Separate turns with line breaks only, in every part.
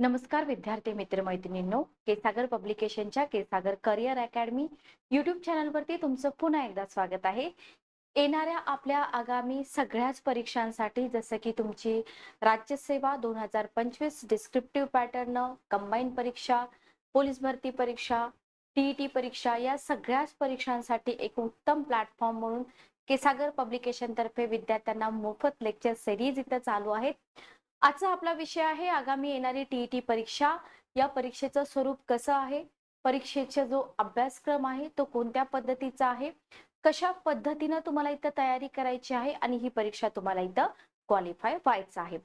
नमस्कार विद्यार्थी मित्र मैत्रिणींनो केसागर पब्लिकेशनच्या केसागर करिअर अकॅडमी युट्यूब चॅनलवरती तुमचं पुन्हा एकदा स्वागत आहे. येणाऱ्या आपल्या आगामी सगळ्याच परीक्षांसाठी जसं की तुमची राज्यसेवा दोन हजार पंचवीस डिस्क्रिप्टिव्ह पॅटर्न कंबाईन परीक्षा पोलीस भरती परीक्षा टीईटी परीक्षा या सगळ्याच परीक्षांसाठी एक उत्तम प्लॅटफॉर्म म्हणून केसागर पब्लिकेशन तर्फे विद्यार्थ्यांना मोफत लेक्चर सिरीज इथं चालू आहेत. आजचा आपला विषय आहे आगामी येणारी टीईटी परीक्षा. या परीक्षेचं स्वरूप कसं आहे? परीक्षेचा जो अभ्यासक्रम आहे तो कोणत्या पद्धतीचा आहे? कशा पद्धतीनं तुम्हाला इथं तयारी करायची आहे आणि ही परीक्षा तुम्हाला इथं क्वालिफाय व्हायचं आहे?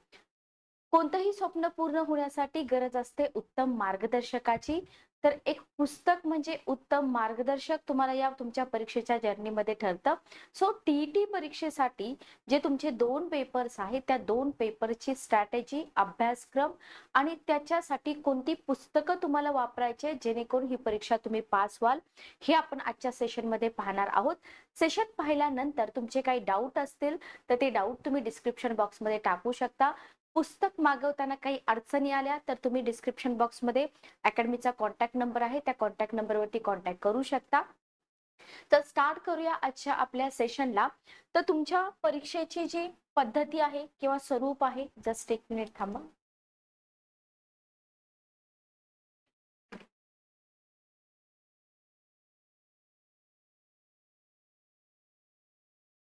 कोणतंही स्वप्न पूर्ण होण्यासाठी गरज असते उत्तम मार्गदर्शकाची. तर एक पुस्तक म्हणजे उत्तम मार्गदर्शक तुम्हाला या तुमच्या परीक्षेच्या जर्नीमध्ये ठरतं. सो टीईटी परीक्षेसाठी जे तुमचे दोन पेपर्स आहेत त्या दोन पेपरची स्ट्रॅटेजी अभ्यासक्रम आणि त्याच्यासाठी कोणती पुस्तकं तुम्हाला वापरायचे जेणेकरून ही परीक्षा तुम्ही पास व्हाल हे आपण आजच्या सेशनमध्ये पाहणार आहोत. सेशन पाहिल्यानंतर तुमचे काही डाऊट असतील तर ते डाऊट तुम्ही डिस्क्रिप्शन बॉक्समध्ये टाकू शकता. पुस्तक मागवताना काही अडचणी आल्या तर तुम्ही डिस्क्रिप्शन बॉक्समध्ये अकॅडमीचा कॉन्टॅक्ट नंबर आहे त्या कॉन्टॅक्ट नंबरवरती कॉन्टॅक्ट करू शकता. तर स्टार्ट करूया आजच्या आपल्या सेशनला तर तुमच्या परीक्षेची जी पद्धती आहे किंवा स्वरूप आहे जस्ट एक मिनिट थांबा.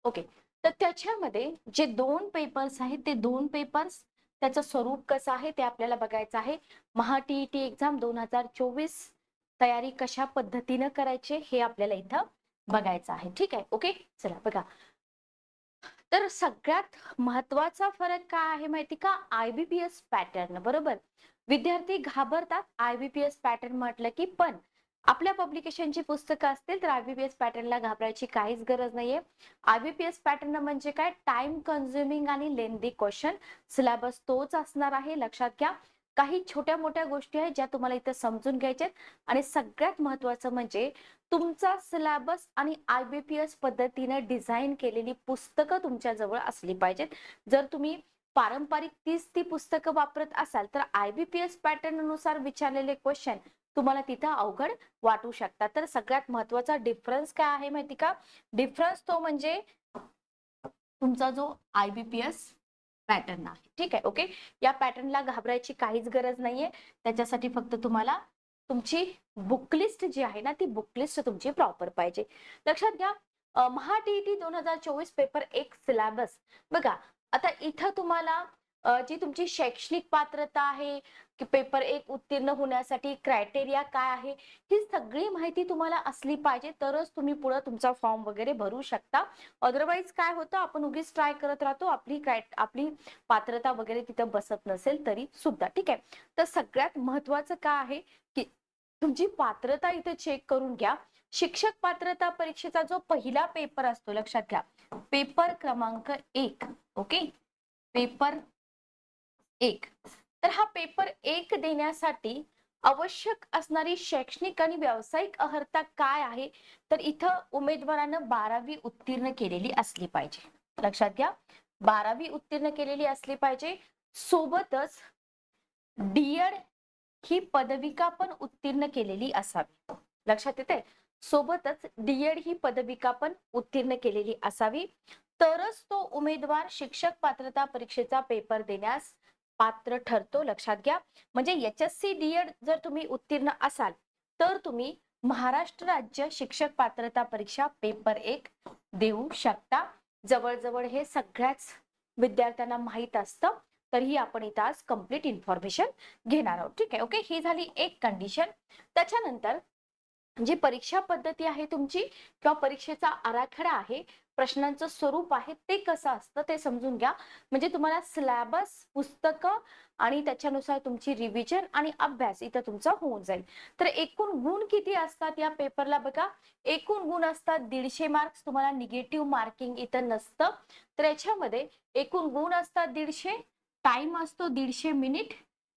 ओके तर त्याच्यामध्ये जे दोन पेपर्स आहेत ते दोन पेपर्स त्याचं स्वरूप कसं आहे ते आपल्याला बघायचं आहे. महाटीईटी एक्झाम दोन हजार चोवीस तयारी कशा पद्धतीनं करायची हे आपल्याला इथं बघायचं आहे. ठीक आहे? ओके? चला बघा. तर सगळ्यात महत्त्वाचा फरक काय आहे माहिती का? आयबीपीएस पॅटर्न बरोबर? विद्यार्थी घाबरतात आयबीपीएस पॅटर्न म्हटलं की पण आपल्या पब्लिकेशनची पुस्तकं असतील तर आयबीपीएस पॅटर्नला घाबरायची काहीच गरज नाहीये. आयबीपीएस पॅटर्न म्हणजे काय? टाइम कन्झ्युमिंग आणि लेंदी क्वेश्चन सिलेबस तोच असणार आहे लक्षात घ्या. काही छोट्या मोठ्या गोष्टी आहेत ज्या तुम्हाला इथं समजून घ्यायच्या आणि सगळ्यात महत्वाचं म्हणजे तुमचा सिलेबस आणि आयबीपीएस पद्धतीने डिझाईन केलेली पुस्तकं तुमच्या जवळ असली पाहिजेत. जर तुम्ही पारंपरिक तीच ती पुस्तकं वापरत असाल तर आयबीपीएस पॅटर्ननुसार विचारलेले क्वेश्चन तुम्हाला तिथं अवघड वाटू शकतात. तर सगळ्यात महत्त्वाचा डिफरन्स काय आहे माहिती का? डिफरन्स तो म्हणजे तुमचा जो आयबीपीएस पॅटर्न आहे. ठीक आहे ओके या पॅटर्नला घाबरायची काहीच गरज नाहीये. त्याच्यासाठी फक्त तुम्हाला तुमची बुकलिस्ट जी आहे ना ती बुकलिस्ट तुमची प्रॉपर पाहिजे. लक्षात घ्या महा टी दोन हजार चोवीस पेपर एक सिलेबस बघा आता इथं तुम्हाला जी तुमची शैक्षणिक पात्रता आहे की पेपर एक उत्तीर्ण होण्यासाठी क्रायटेरिया काय आहे ही सगळी माहिती तुम्हाला असली पाहिजे तरच तुम्ही पुढे तुमचा फॉर्म वगैरे भरू शकता. अदरवाईज काय होतं आपण उगीच ट्राय करत राहतो आपली क्राय आपली पात्रता वगैरे तिथं बसत नसेल तरी सुद्धा ठीक आहे? तर सगळ्यात महत्वाचं काय आहे की तुमची पात्रता इथे चेक करून घ्या. शिक्षक पात्रता परीक्षेचा जो पहिला पेपर असतो लक्षात घ्या. पेपर क्रमांक एक ओके पेपर एक. तर हा पेपर एक देण्यासाठी आवश्यक असणारी शैक्षणिक आणि व्यावसायिक अर्हता काय आहे? तर इथं उमेदवारानं बारावी उत्तीर्ण केलेली असली पाहिजे. लक्षात घ्या बारावी उत्तीर्ण केलेली असली पाहिजे. सोबतच डीएड ही पदविका पण उत्तीर्ण केलेली असावी. लक्षात येते सोबतच डीएड ही पदविका पण उत्तीर्ण केलेली असावी. तरच तो उमेदवार शिक्षक पात्रता परीक्षेचा पेपर देण्यास पात्र ठरतो लक्षात घ्या. म्हणजे H S C D Ed जर तुम्ही उत्तीर्ण असाल तर तुम्ही महाराष्ट्र राज्य शिक्षक पात्रता परीक्षा पेपर एक देऊ शकता. जवळजवळ हे सगळ्याच विद्यार्थ्यांना माहीत असतं. तरीही आपण इथं आज कंप्लीट इन्फॉर्मेशन घेणार आहोत. ठीक आहे ओके ही झाली एक कंडिशन त्याच्यानंतर जी परीक्षा पद्धती आहे तुमची किंवा परीक्षेचा आराखडा आहे प्रश्नांचं स्वरूप आहे ते कसं असतं ते समजून घ्या. म्हणजे तुम्हाला सिलॅबस पुस्तकं आणि त्याच्यानुसार तुमची रिव्हिजन आणि अभ्यास इथं तुमचा होऊन जाईल. तर एकूण गुण किती असतात या पेपरला बघा. एकूण गुण असतात दीडशे मार्क्स तुम्हाला निगेटिव्ह मार्किंग इथं नसतं. तर याच्यामध्ये एकूण गुण असतात दीडशे टाइम असतो दीडशे मिनिट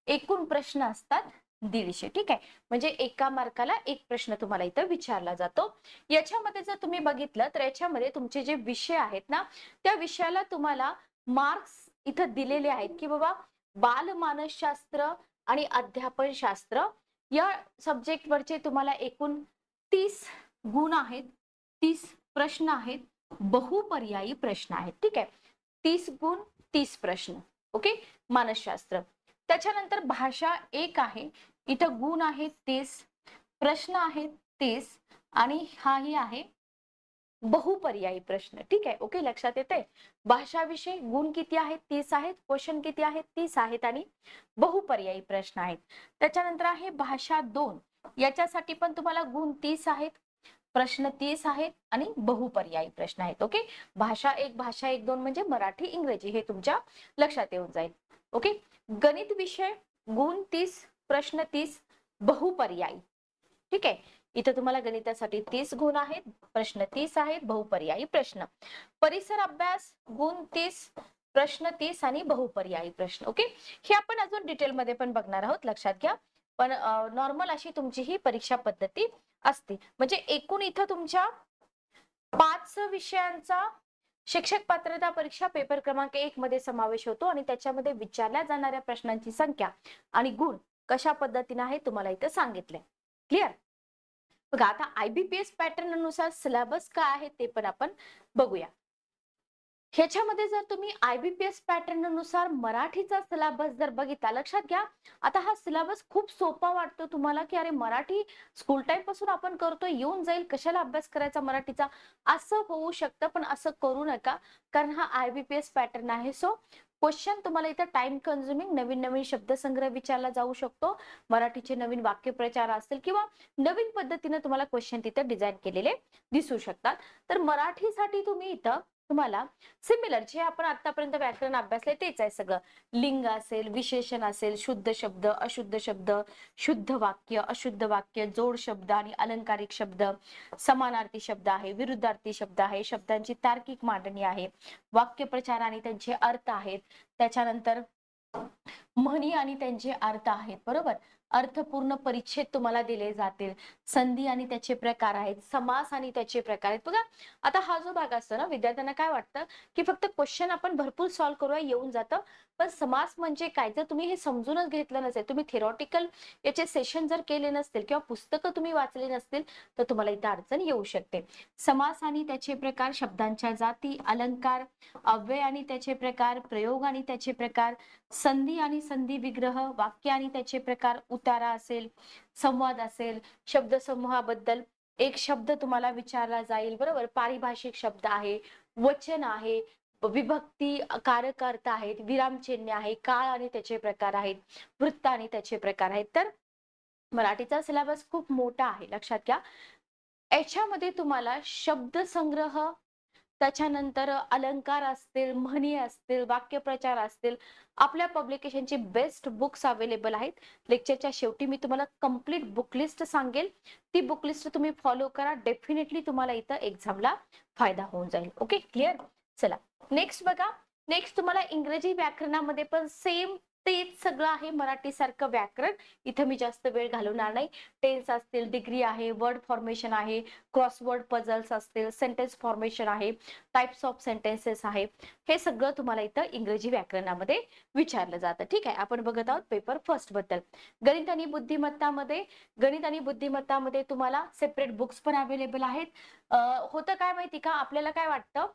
एकूण प्रश्न असतात दीडशे ठीक आहे? म्हणजे एका मार्काला एक प्रश्न तुम्हाला इथं विचारला जातो. याच्यामध्ये जर तुम्ही बघितलं तर याच्यामध्ये तुमचे जे विषय आहेत ना त्या विषयाला तुम्हाला मार्क्स इथं दिलेले आहेत की बाबा बालमानसशास्त्र आणि अध्यापन शास्त्र या सब्जेक्ट वरचे तुम्हाला एकूण तीस गुण आहेत तीस प्रश्न आहेत बहुपर्यायी प्रश्न आहेत. ठीक आहे? तीस गुण तीस प्रश्न. ओके? मानसशास्त्र. त्याच्यानंतर भाषा एक आहे. इथं गुण आहेत तीस प्रश्न आहेत तीस आणि हाही आहे बहुपर्यायी प्रश्न. ठीक आहे? ओके? लक्षात येते भाषाविषयी गुण किती आहेत? तीस आहेत. क्वेश्चन किती आहेत? तीस आहेत आणि बहुपर्यायी प्रश्न आहेत. त्याच्यानंतर आहे भाषा दोन. याच्यासाठी पण तुम्हाला गुण तीस आहेत प्रश्न तीस आहेत आणि बहुपर्यायी प्रश्न आहेत. ओके? भाषा एक भाषा एक दोन म्हणजे मराठी इंग्रजी हे तुमच्या लक्षात येऊन जाईल. ओके? गणित विषय गुण तीस प्रश्न तीस बहुपर्यायी. ठीक आहे? इथं तुम्हाला गणितासाठी तीस गुण आहेत प्रश्न तीस आहेत बहुपर्यायी प्रश्न. परिसर अभ्यास गुण तीस प्रश्न तीस आणि बहुपर्यायी प्रश्न. ओके? हे आपण अजून डिटेलमध्ये पण बघणार आहोत लक्षात घ्या. पण नॉर्मल अशी तुमची ही परीक्षा पद्धती असते. म्हणजे एकूण इथं तुमच्या पाच विषयांचा शिक्षक पात्रता परीक्षा पेपर क्रमांक एक मध्ये समावेश होतो आणि त्याच्यामध्ये विचारल्या जाणाऱ्या प्रश्नांची संख्या आणि गुण कशा पद्धतीने आहे तुम्हाला इथं सांगितलंय. क्लिअर बघा आता आयबीपीएस पॅटर्ननुसार सिलेबस काय आहे ते पण आपण बघूया. ह्याच्यामध्ये जर तुम्ही आयबीपीएस पॅटर्ननुसार मराठीचा सिलेबस जर बघितला लक्षात घ्या आता हा सिलेबस खूप सोपा वाटतो तुम्हाला की अरे मराठी स्कूल टाइमपासून आपण करतो येऊन जाईल कशाला अभ्यास करायचा मराठीचा? असं होऊ शकतं पण असं करू नका कारण हा आयबीपीएस पॅटर्न आहे. सो क्वेश्चन तुम्हाला इथं टाइम कन्झ्युमिंग नवीन नवीन शब्दसंग्रह विचारला जाऊ शकतो. मराठीचे नवीन वाक्यप्रचार असतील किंवा नवीन पद्धतीने तुम्हाला क्वेश्चन तिथं डिझाईन केलेले दिसू शकतात. तर मराठीसाठी तुम्ही इथं तुम्हाला सिमिलर जे आपण आतापर्यंत व्याकरण अभ्यासले तेच आहे सगळं. लिंग असेल विशेषण असेल शुद्ध शब्द अशुद्ध शब्द शुद्ध वाक्य अशुद्ध वाक्य जोड शब्द आणि अलंकारिक शब्द समानार्थी शब्द आहे विरुद्धार्थी शब्द आहे शब्दांची तार्किक मांडणी आहे. वाक्यप्रचार आणि त्यांचे अर्थ आहेत. त्याच्यानंतर म्हणी आणि त्यांचे अर्थ आहेत बरोबर? अर्थपूर्ण परिच्छेद तुम्हाला दिले जातील. संधी आणि त्याचे प्रकार आहेत समास आणि त्याचे प्रकार आहेत. बघा आता हा जो भाग असतो ना विद्यार्थ्यांना काय वाटतं? की फक्त क्वेश्चन आपण भरपूर सॉल्व्ह करूया येऊन जातं. पण समास म्हणजे काय? जर तुम्ही हे समजूनच घेतलं नसेल तुम्ही थेरॉटिकल याचे सेशन जर केले नसतील किंवा पुस्तकं तुम्ही वाचले नसतील तर तुम्हाला इथं अडचण येऊ शकते. समास आणि त्याचे प्रकार शब्दांच्या जाती अलंकार अव्यय आणि त्याचे प्रकार प्रयोग आणि त्याचे प्रकार संधी आणि संधी विग्रह वाक्य आणि त्याचे प्रकार उतारा असेल संवाद असेल शब्दसमूहाबद्दल एक शब्द तुम्हाला विचारला जाईल बरोबर? पारिभाषिक शब्द आहे वचन आहे विभक्ती कार्यकर्ता आहेत विरामचिन्ह आहे काळ आणि त्याचे प्रकार आहेत वृत्त आणि त्याचे प्रकार आहेत. तर मराठीचा सिलेबस खूप मोठा आहे लक्षात घ्या. याच्यामध्ये तुम्हाला शब्दसंग्रह त्याच्यानंतर अलंकार असतील म्हणी असतील वाक्यप्रचार असतील आपल्या पब्लिकेशनची बेस्ट बुक्स अवेलेबल आहेत. लेक्चरच्या शेवटी मी तुम्हाला कंप्लीट बुक लिस्ट सांगेल. ती बुक लिस्ट तुम्ही फॉलो करा. डेफिनेटली तुम्हाला इथं एक्झामला फायदा होऊन जाईल. ओके क्लिअर चला. नेक्स्ट बघा. नेक्स्ट तुम्हाला इंग्रजी व्याकरणामध्ये पण सेम तेच सगळं आहे मराठी सारखं व्याकरण. इथं मी जास्त वेळ घालवणार नाही. टेन्स असतील डिग्री आहे वर्ड फॉर्मेशन आहे क्रॉसवर्ड पझल्स असतील सेंटेन्स फॉर्मेशन आहे टाइप्स ऑफ सेंटेन्सेस आहे. हे सगळं तुम्हाला इथं इंग्रजी व्याकरणामध्ये विचारलं जातं. ठीक आहे? आपण बघत आहोत पेपर फर्स्टबद्दल. गणित आणि बुद्धिमत्तामध्ये गणित आणि बुद्धिमत्तामध्ये तुम्हाला सेपरेट बुक्स पण अवेलेबल आहेत. होतं काय माहिती का? आपल्याला काय वाटतं?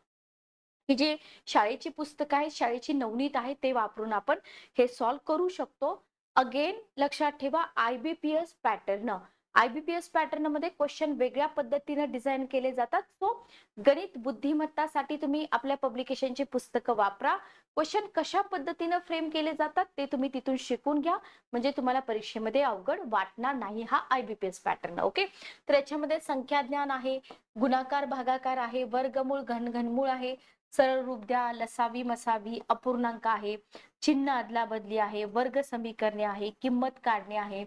ही जे शाळेची पुस्तकं आहेत शाळेची नवनीत आहे ते वापरून आपण हे सॉल्व्ह करू शकतो. अगेन लक्षात ठेवा आयबीपीएस पॅटर्न आयबीपीएस पॅटर्नमध्ये क्वेश्चन वेगळ्या पद्धतीने डिझाईन केले जातात. सो गणित बुद्धिमत्तासाठी तुम्ही आपल्या पब्लिकेशनची पुस्तकं वापरा. क्वेश्चन कशा पद्धतीनं फ्रेम केले जातात ते तुम्ही तिथून शिकून घ्या. म्हणजे तुम्हाला परीक्षेमध्ये अवघड वाटणार नाही हा आयबीपीएस पॅटर्न ओके तर याच्यामध्ये संख्या ज्ञान आहे गुणाकार भागाकार आहे वर्गमूळ घन घनमूळ आहे. सरळ रूप द्या लसावी मसावी अपूर्णांक आहे चिन्ह अदला बदली आहे वर्ग समीकरणे आहे किंमत काढणे आहे.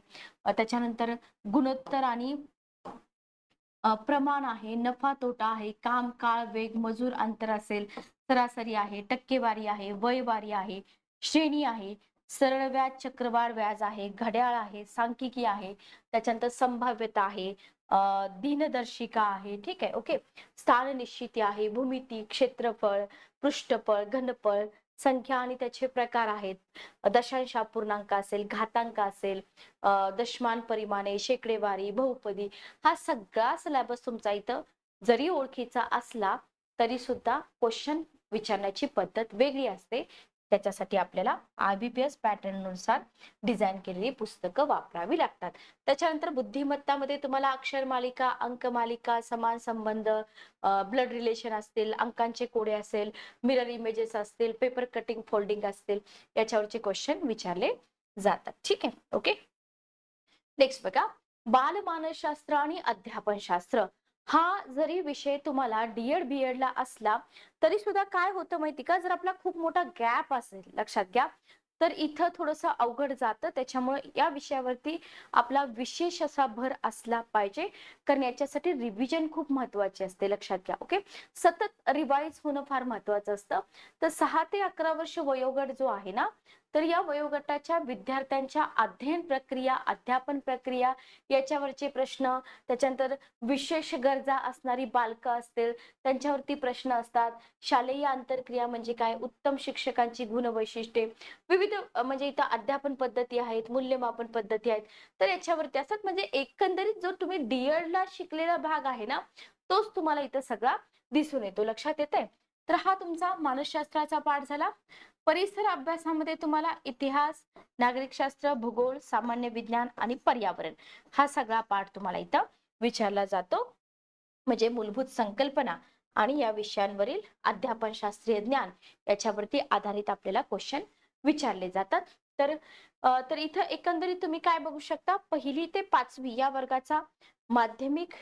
त्याच्यानंतर गुणोत्तर आणि प्रमाण आहे नफा तोटा आहे काम काळ वेग मजूर अंतर असेल सरासरी आहे टक्केवारी आहे वयवारी आहे श्रेणी आहे सरळ व्याज चक्रवाढ व्याज आहे घड्याळ आहे सांख्यिकी आहे त्याच्यानंतर संभाव्यता आहे दिनदर्शिका आहे ठीक आहे ओके? स्थान निश्चिती आहे भूमिती क्षेत्रफळ पृष्ठफळ घनफळ संख्या आणि त्याचे प्रकार आहेत. दशांश अपूर्णांक असेल घातांक असेल दशमान परिमाणे शेकडेवारी बहुपदी हा सगळा सिलेबस तुमचा इथं जरी ओळखीचा असला तरी सुद्धा क्वेश्चन विचारण्याची पद्धत वेगळी असते. त्याच्यासाठी आपल्याला आय बी पी एस पॅटर्ननुसार डिझाईन केलेली पुस्तकं वापरावी लागतात. त्याच्यानंतर बुद्धिमत्तामध्ये तुम्हाला अक्षर मालिका अंक मालिका समान संबंध ब्लड रिलेशन असतील अंकांचे कोडे असेल मिरर इमेजेस असतील पेपर कटिंग फोल्डिंग असतील याच्यावरचे क्वेश्चन विचारले जातात. ठीक आहे? ओके नेक्स्ट बघा. बालमानसशास्त्र आणि अध्यापनशास्त्र. हा जरी विषय तुम्हाला डीएड बीएड ला असला तरी सुद्धा काय होतं माहिती का? जर आपला खूप मोठा गॅप असेल लक्षात घ्या. तर इथं थोडंसं अवघड जातं. त्याच्यामुळे या विषयावरती आपला विशेष असा भर असला पाहिजे. कारण याच्यासाठी रिव्हिजन खूप महत्वाची असते लक्षात घ्या ओके सतत रिवाईज होणं फार महत्वाचं असतं. तर सहा ते अकरा वर्ष वयोगट जो आहे ना तर या वयोगटाच्या विद्यार्थ्यांच्या अध्ययन प्रक्रिया अध्यापन प्रक्रिया याच्यावरचे प्रश्न त्याच्यानंतर विशेष गरजा असणारी बालकं असतील त्यांच्यावरती प्रश्न असतात. शालेय आंतरक्रिया म्हणजे काय? उत्तम शिक्षकांची गुणवैशिष्ट्ये. विविध म्हणजे इथं अध्यापन पद्धती आहेत मूल्यमापन पद्धती आहेत. तर याच्यावरती असतात म्हणजे एकंदरीत जो तुम्ही डीएडला शिकलेला भाग आहे ना तोच तुम्हाला इथं सगळा दिसून येतो. लक्षात येत आहे तर हा तुमचा मानसशास्त्राचा पाठ झाला. परिसर अभ्यासामध्ये तुम्हाला इतिहास नागरिकशास्त्र भूगोल सामान्य विज्ञान आणि पर्यावरण हा सगळा पाठ तुम्हाला इथं विचारला जातो. म्हणजे मूलभूत संकल्पना आणि या विषयांवरील अध्यापन शास्त्रीय ज्ञान याच्यावरती आधारित आपल्याला क्वेश्चन विचारले जातात. तर तर इथं एकंदरीत तुम्ही काय बघू शकता? पहिली ते पाचवी या वर्गाचा माध्यमिक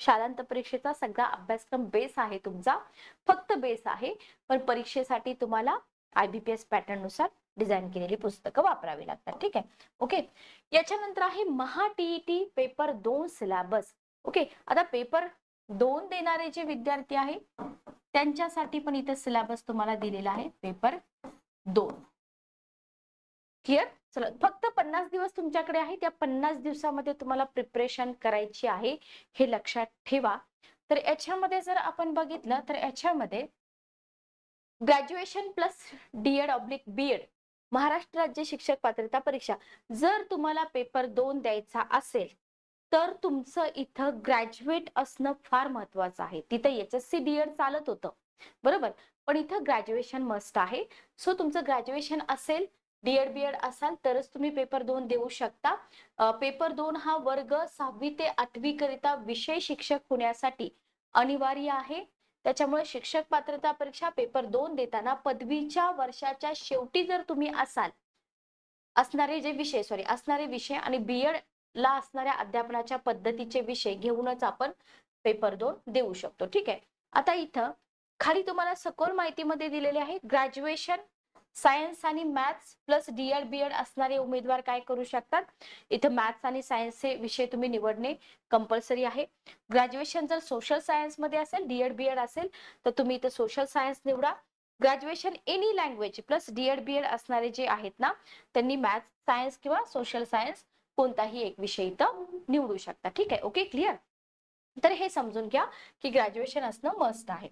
शालांत परीक्षेचा सगळा अभ्यासक्रम बेस आहे तुमचा. फक्त बेस आहे. पण परीक्षेसाठी तुम्हाला आयबीपीएस पॅटर्ननुसार डिझाईन केलेली पुस्तकं वापरावी लागतात. ठीक आहे? ओके याच्यानंतर आहे महा टीईटी पेपर दोन सिलेबस ओके आता पेपर दोन देणारे जे विद्यार्थी आहे त्यांच्यासाठी पण इथे सिलेबस तुम्हाला दिलेला आहे. पेपर दोन. क्लिअर चला फक्त पन्नास दिवस तुमच्याकडे आहे. त्या पन्नास दिवसामध्ये तुम्हाला प्रिपरेशन करायची आहे. हे लक्षात ठेवा. तर याच्यामध्ये जर आपण बघितलं तर याच्यामध्ये graduation plus D Ed oblique BEd Maharashtra राज्य शिक्षक पात्रता परीक्षा. जर तुम्हाला पेपर दोन द्यायचा असेल तर तुमचं इथं ग्रॅज्युएट असणं फार महत्वाचं आहे. तिथं एच एस सी डीएड चालत होतं. बरोबर? पण इथं ग्रॅज्युएशन मस्ट आहे. सो तुमचं ग्रॅज्युएशन असेल डीएड बीएड असाल तरच तुम्ही पेपर दोन देऊ शकता. पेपर दोन हा वर्ग सहावी ते आठवी करिता विषय शिक्षक होण्यासाठी अनिवार्य आहे. त्याच्यामुळे शिक्षक पात्रता परीक्षा पेपर दोन देताना पदवीच्या वर्षाच्या शेवटी जर तुम्ही असाल असणारे जे विषय सॉरी असणारे विषय आणि बीएड ला असणाऱ्या अध्यापनाच्या पद्धतीचे विषय घेऊनच आपण पेपर दोन देऊ शकतो. ठीक आहे? आता इथं खाली तुम्हाला सखोल माहितीमध्ये दिलेले आहे ग्रॅज्युएशन सायन्स आणि maths plus D Ed B Ed असणारे उमेदवार काय करू शकतात? इथं मॅथ्स आणि सायन्सचे विषय तुम्ही निवडणे कंपल्सरी आहे. ग्रॅज्युएशन जर सोशल सायन्समध्ये असेल डीएड बीएड असेल तर तुम्ही इथं सोशल सायन्स निवडा. Graduation any language plus DEd BEd असणारे जे आहेत ना त्यांनी मॅथ्स सायन्स किंवा सोशल सायन्स कोणताही एक विषय इथं निवडू शकता. ठीक आहे? ओके क्लिअर तर हे समजून घ्या की ग्रॅज्युएशन असणं मस्ट आहे.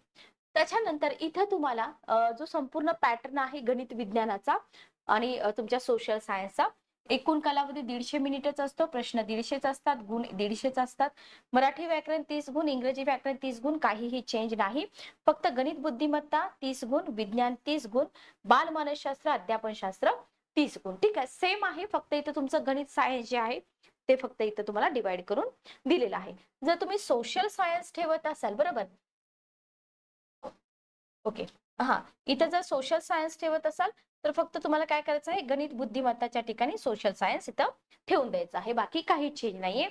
त्याच्यानंतर इथं तुम्हाला जो संपूर्ण पॅटर्न आहे गणित विज्ञानाचा आणि तुमच्या सोशल सायन्सचा एकूण कालावधी दीडशे मिनिटच असतो प्रश्न दीडशेच असतात गुण दीडशेच असतात. मराठी व्याकरण तीस गुण इंग्रजी व्याकरण तीस गुण काहीही चेंज नाही. फक्त गणित बुद्धिमत्ता तीस गुण विज्ञान तीस गुण बालमानसशास्त्र अध्यापनशास्त्र तीस गुण. ठीक आहे सेम आहे फक्त इथं तुमचं गणित सायन्स जे आहे ते फक्त इथं तुम्हाला डिवाइड करून दिलेलं आहे. जर तुम्ही सोशल सायन्स ठेवत असाल बरोबर? ओके. हा. इथं जर सोशल सायन्स ठेवत असाल तर फक्त तुम्हाला काय करायचं आहे? गणित बुद्धिमत्ताच्या ठिकाणी सोशल सायन्स इथं ठेवून द्यायचं आहे. बाकी काही चेंज नाहीये.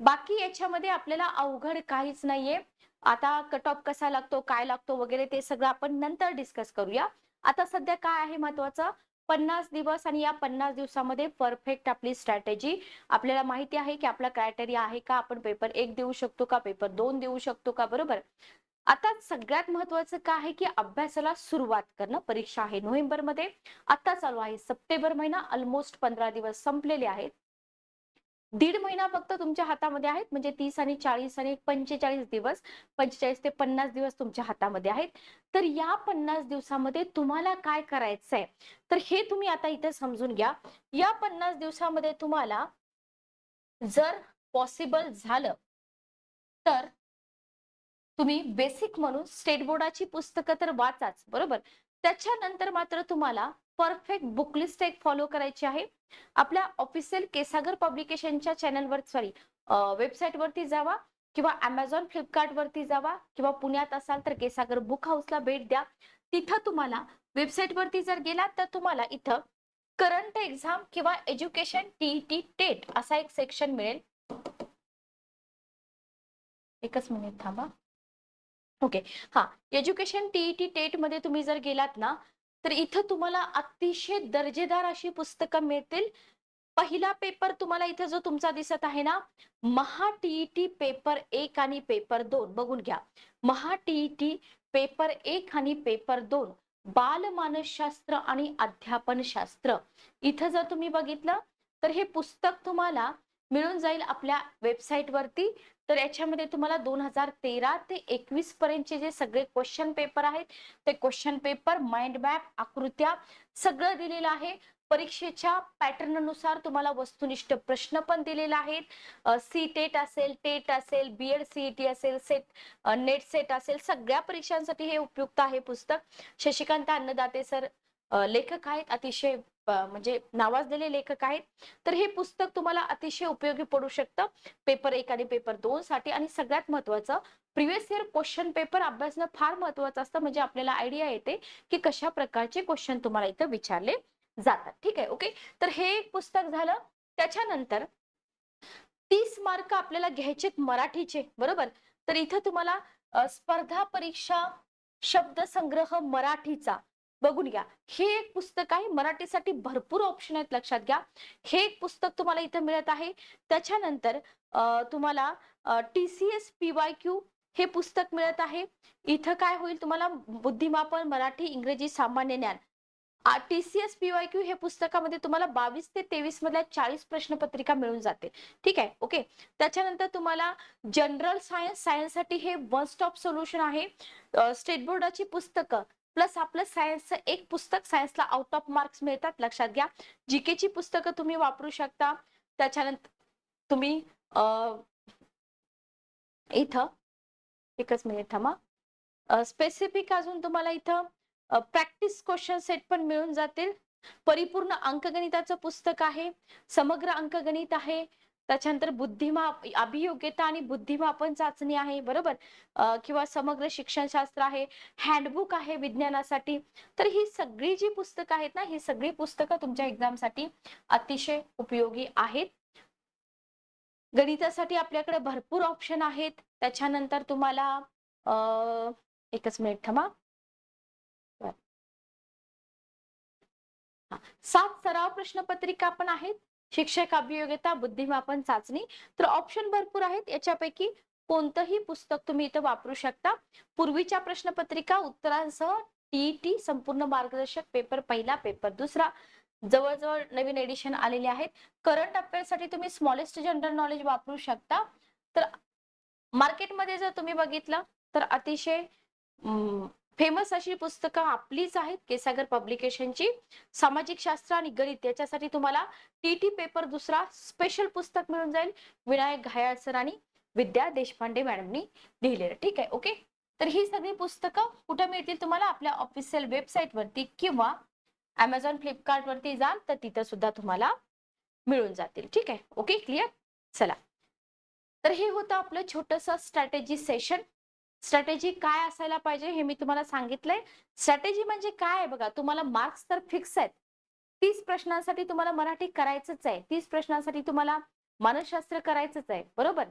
बाकी याच्यामध्ये आपल्याला अवघड काहीच नाहीये. आता कट ऑफ कसा लागतो काय लागतो वगैरे ते सगळं आपण नंतर डिस्कस करूया. आता सध्या काय आहे महत्वाचं? पन्नास दिवस आणि या पन्नास दिवसामध्ये परफेक्ट आपली स्ट्रॅटेजी आपल्याला माहिती आहे की आपला क्रायटेरिया आहे का? आपण पेपर एक देऊ शकतो का? पेपर दोन देऊ शकतो का? बरोबर? आता सगळ्यात महत्वाचं काय आहे की अभ्यासाला सुरुवात करणं परीक्षा आहे नोव्हेंबरमध्ये आता चालू आहे सप्टेंबर महिना ऑलमोस्ट पंधरा दिवस संपलेले आहेत. दीड महिना फक्त तुमच्या हातामध्ये आहेत म्हणजे तीस आणि चाळीस आणि पंचेचाळीस दिवस पंचेचाळीस ते पन्नास दिवस तुमच्या हातामध्ये आहेत. तर या पन्नास दिवसामध्ये तुम्हाला काय करायचंय? तर हे तुम्ही आता इथे समजून घ्या. या पन्नास दिवसामध्ये तुम्हाला जर पॉसिबल झालं तर तुम्ही बेसिक म्हणून स्टेट बोर्डाची पुस्तकं तर वाचाच बरोबर? त्याच्यानंतर मात्र तुम्हाला परफेक्ट बुकलिस्ट एक फॉलो करायची आहे. आपल्या ऑफिशियल केसागर पब्लिकेशनच्या चॅनलवर सॉरी वेबसाईट वरती जावा किंवा अमेझॉन फ्लिपकार्ट वरती जावा किंवा पुण्यात असाल तर केसागर बुक हाऊसला भेट द्या. तिथं तुम्हाला वेबसाईट वरती जर गेलात तर तुम्हाला इथं करंट एक्झाम किंवा एज्युकेशन टीईटी टेट असा एक सेक्शन मिळेल. एकच मिनिट थांबा. ओके. हा एज्युकेशन टीईटी टेटमध्ये तुम्ही जर गेलात ना तर इथं तुम्हाला अतिशय दर्जेदार अशी पुस्तकं मिळतील. पहिला पेपर तुम्हाला इथं जो तुमचा दिसत आहे ना महा टीईटी पेपर एक आणि पेपर दोन. बघून घ्या. महा टीईटी पेपर एक आणि पेपर दोन बालमानसशास्त्र आणि अध्यापनशास्त्र इथं जर तुम्ही बघितलं तर हे पुस्तक तुम्हाला मिळून जाईल आपल्या वेबसाईट वरती तर याच्यामध्ये तुम्हाला दोन हजार तेरा ते एकवीस पर्यंतचे जे सगळे क्वेश्चन पेपर आहेत ते क्वेश्चन पेपर माइंड मॅप आकृत्या सगळं दिलेलं आहे. परीक्षेच्या पॅटर्ननुसार तुम्हाला वस्तुनिष्ठ प्रश्न पण दिलेले आहेत. सी टेट असेल टेट असेल बी एड सीईटी असेल सेट नेट सेट असेल सगळ्या परीक्षांसाठी हे उपयुक्त आहे पुस्तक. शशिकांत अन्नदाते सर लेखक आहेत. अतिशय म्हणजे नावाजलेले लेखक आहेत. तर हे पुस्तक तुम्हाला अतिशय उपयोगी पडू शकतं. पेपर एक आणि पेपर दोन साठी आणि सगळ्यात महत्वाचं प्रिव्हियस इयर क्वेश्चन पेपर अभ्यासणं फार महत्वाचं असतं. म्हणजे आपल्याला आयडिया येते की कशा प्रकारचे क्वेश्चन तुम्हाला इथं विचारले जातात. ठीक आहे ओके? तर हे एक पुस्तक झालं. त्याच्यानंतर तीस मार्क आपल्याला घ्यायचेत मराठीचे बरोबर? तर इथं तुम्हाला स्पर्धा परीक्षा शब्दसंग्रह मराठीचा बघून घ्या. हे एक पुस्तक आहे मराठीसाठी भरपूर ऑप्शन आहेत लक्षात घ्या. हे एक पुस्तक तुम्हाला इथं मिळत आहे. त्याच्यानंतर तुम्हाला T C S P Y Q हे पुस्तक मिळत आहे. इथं काय होईल तुम्हाला? बुद्धिमापन मराठी इंग्रजी सामान्य ज्ञान. T C S P Y Q हे पुस्तकामध्ये तुम्हाला बावीस ते तेवीस मधल्या चाळीस प्रश्नपत्रिका मिळून जाते ठीक आहे? ओके? त्याच्यानंतर तुम्हाला जनरल सायन्स सायन्ससाठी हे वन स्टॉप सोल्युशन आहे. स्टेट बोर्डाची पुस्तकं. प्लस आपलं सायन्सचं एक पुस्तक सायन्सला आउट ऑफ मार्क्स मिळतात लक्षात घ्या. जीकेची पुस्तकं तुम्ही वापरू शकता. त्याच्यानंतर तुम्ही इथं एकच मिनिट थांबा. स्पेसिफिक अजून तुम्हाला इथं प्रॅक्टिस क्वेश्चन सेट पण मिळून जातील. परिपूर्ण अंकगणिताचं पुस्तक आहे. समग्र अंकगणित आहे. त्याच्यानंतर बुद्धिमाप अभियोग्यता आणि बुद्धिमापन चाचणी आहे बरोबर? किंवा समग्र शिक्षणशास्त्र आहे हँडबुक आहे विज्ञानासाठी. तर ही सगळी जी पुस्तकं आहेत ना ही सगळी पुस्तकं तुमच्या एक्झामसाठी अतिशय उपयोगी आहेत. गणितासाठी आपल्याकडे भरपूर ऑप्शन आहेत. त्याच्यानंतर तुम्हाला अ एकच मिनिट थांबा. सात सराव प्रश्नपत्रिका पण आहेत. शिक्षक अभियोग्यता बुद्धिमापन चाचणी. तर ऑप्शन भरपूर आहेत. याच्यापैकी कोणतंही पुस्तक तुम्ही इथं वापरू शकता. पूर्वीच्या प्रश्नपत्रिका उत्तरांसह टीईटी संपूर्ण मार्गदर्शक पेपर पहिला पेपर दुसरा. जवळजवळ नवीन एडिशन आलेले आहेत. करंट अफेअरसाठी तुम्ही स्मॉलेस्ट जनरल नॉलेज वापरू शकता. तर मार्केटमध्ये जर तुम्ही बघितलं तर अतिशय फेमस अशी पुस्तकं आपलीच आहेत केसागर पब्लिकेशनची. सामाजिक शास्त्र आणि गणित याच्यासाठी तुम्हाला टीटी पेपर दुसरा स्पेशल पुस्तक मिळून जाईल. विनायक घायाळ सर आणि विद्या देशपांडे मॅडमनी लिहिलेलं. ठीक आहे ओके तर ही सगळी पुस्तकं कुठं मिळतील तुम्हाला? आपल्या ऑफिशियल वेबसाईट वरती किंवा अमेझॉन फ्लिपकार्ट वरती जाल तर तिथं सुद्धा तुम्हाला मिळून जातील. ठीक आहे ओके क्लिअर चला. तर हे होतं आपलं छोटस स्ट्रॅटेजी सेशन स्ट्रॅटेजी काय असायला पाहिजे हे मी तुम्हाला सांगितलंय. स्ट्रॅटेजी म्हणजे काय आहे बघा तुम्हाला मार्क्स तर फिक्स आहेत. तीस प्रश्नांसाठी तुम्हाला मराठी करायचंच आहे. तीस प्रश्नांसाठी तुम्हाला मानसशास्त्र करायचंच आहे. बरोबर?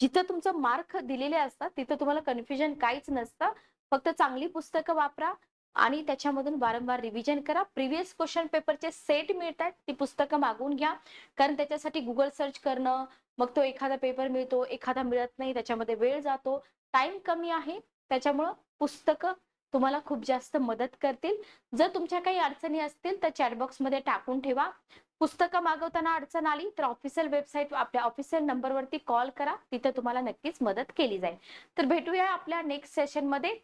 जिथं तुमचं मार्क दिलेले असतात तिथं तुम्हाला कन्फ्युजन काहीच नसतं. फक्त चांगली पुस्तकं वापरा. आणि त्याच्यामधून वारंवार रिव्हिजन करा. प्रिव्हियस क्वेश्चन पेपरचे सेट मिळतात. ती पुस्तकं मागवून घ्या. कारण त्याच्यासाठी गुगल सर्च करणं मग तो एखादा पेपर मिळतो एखादा मिळत नाही त्याच्यामध्ये वेळ जातो. टाइम कमी आहे. त्याच्यामुळं पुस्तकं तुम्हाला खूप जास्त मदत करतील. जर तुमच्या काही अडचणी असतील तर चॅटबॉक्समध्ये टाकून ठेवा. पुस्तकं मागवताना अडचण आली तर ऑफिशियल वेबसाईट आपल्या ऑफिशियल नंबरवरती कॉल करा. तिथे तुम्हाला नक्कीच मदत केली जाईल. तर भेटूया आपल्या नेक्स्ट सेशनमध्ये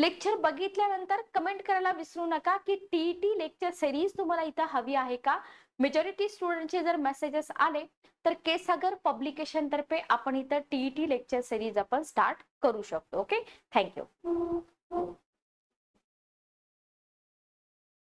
लेक्चर बघितल्यानंतर कमेंट करायला विसरू नका की टीईटी लेक्चर सिरीज तुम्हाला इथं हवी आहे का? मेजॉरिटी स्टुडंटचे जर मेसेजेस आले तर केसागर पब्लिकेशन तर्फे आपण इथं टीईटी लेक्चर सिरीज आपण स्टार्ट करू शकतो. Okay thank you